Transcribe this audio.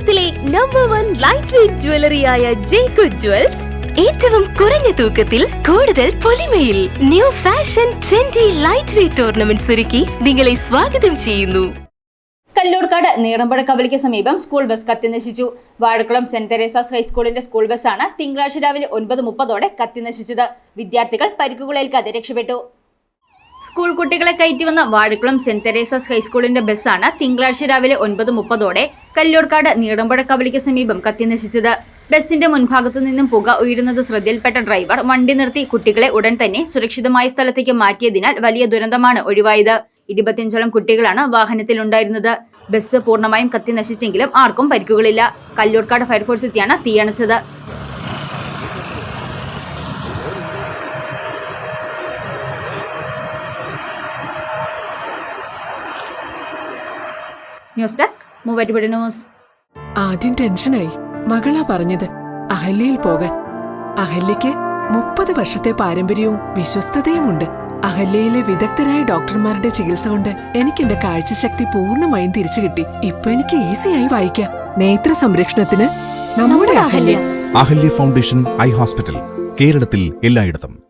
കേരളത്തിലെ number one light weight ജ്വല്ലറിയായ ജേക്കു jewels ഏറ്റവും കുറഞ്ഞ തൂക്കത്തിൽ കൂടുതൽ പൊലിമയിൽ new fashion trendy light weight ornaments ഒരുക്കി നിങ്ങളെ സ്വാഗതം ചെയ്യുന്നു. കല്ലൂർക്കാട് നീറമ്പഴ കവലയ്ക്ക് സമീപം സ്കൂൾ ബസ് കത്തിനശിച്ചു. വാഴക്കുളം സെന്റ് തെരേസാസ് ഹൈസ്കൂളിന്റെ സ്കൂൾ ബസ്സാണ് തിങ്കളാഴ്ച രാവിലെ ഒൻപത് മുപ്പതോടെ കത്തിനശിച്ചത്. വിദ്യാർത്ഥികൾ പരിക്കുകളേൽക്കാതെ രക്ഷപ്പെട്ടു. സ്കൂൾ കുട്ടികളെ കയറ്റി വന്ന വാഴക്കുളം സെന്റ് തെരേസാസ് ഹൈസ്കൂളിന്റെ ബസ്സാണ് തിങ്കളാഴ്ച രാവിലെ ഒൻപത് മുപ്പതോടെ കല്ലൂർക്കാട് നീടമ്പഴ കവലിക്ക് സമീപം കത്തിനശിച്ചത് ബസിന്റെ മുൻഭാഗത്തു നിന്നും പുക ഉയരുന്നത് ശ്രദ്ധയിൽപ്പെട്ട ഡ്രൈവർ വണ്ടി നിർത്തി കുട്ടികളെ ഉടൻ തന്നെ സുരക്ഷിതമായ സ്ഥലത്തേക്ക് മാറ്റിയതിനാൽ വലിയ ദുരന്തമാണ് ഒഴിവായത്. ഇരുപത്തിയഞ്ചോളം കുട്ടികളാണ് വാഹനത്തിലുണ്ടായിരുന്നത്. ബസ് പൂർണമായും കത്തി നശിച്ചെങ്കിലും ആർക്കും പരിക്കുകളില്ല. കല്ലൂർക്കാട് ഫയർഫോഴ്സ് എത്തിയാണ് തീയണച്ചത്. News desk Muvattupuzha news. ആദ്യം ടെൻഷനായി. മകളാ പറഞ്ഞത് അഹല്യയിൽ പോകാൻ. അഹല്യയ്ക്ക് മുപ്പത് വർഷത്തെ പാരമ്പര്യവും വിശ്വസ്തതയുമുണ്ട്. അഹല്യയിലെ വിദഗ്ധരായ ഡോക്ടർമാരുടെ ചികിത്സ കൊണ്ട് എനിക്ക് എന്റെ കാഴ്ചശക്തി പൂർണമായും തിരിച്ചു കിട്ടി. ഇപ്പൊ എനിക്ക് ഈസിയായി വായിക്കാം. നേത്ര സംരക്ഷണത്തിന് നമ്മുടെ Ahalya. Ahalya foundation eye hospital കേരളത്തിൽ എല്ലായിടത്തും.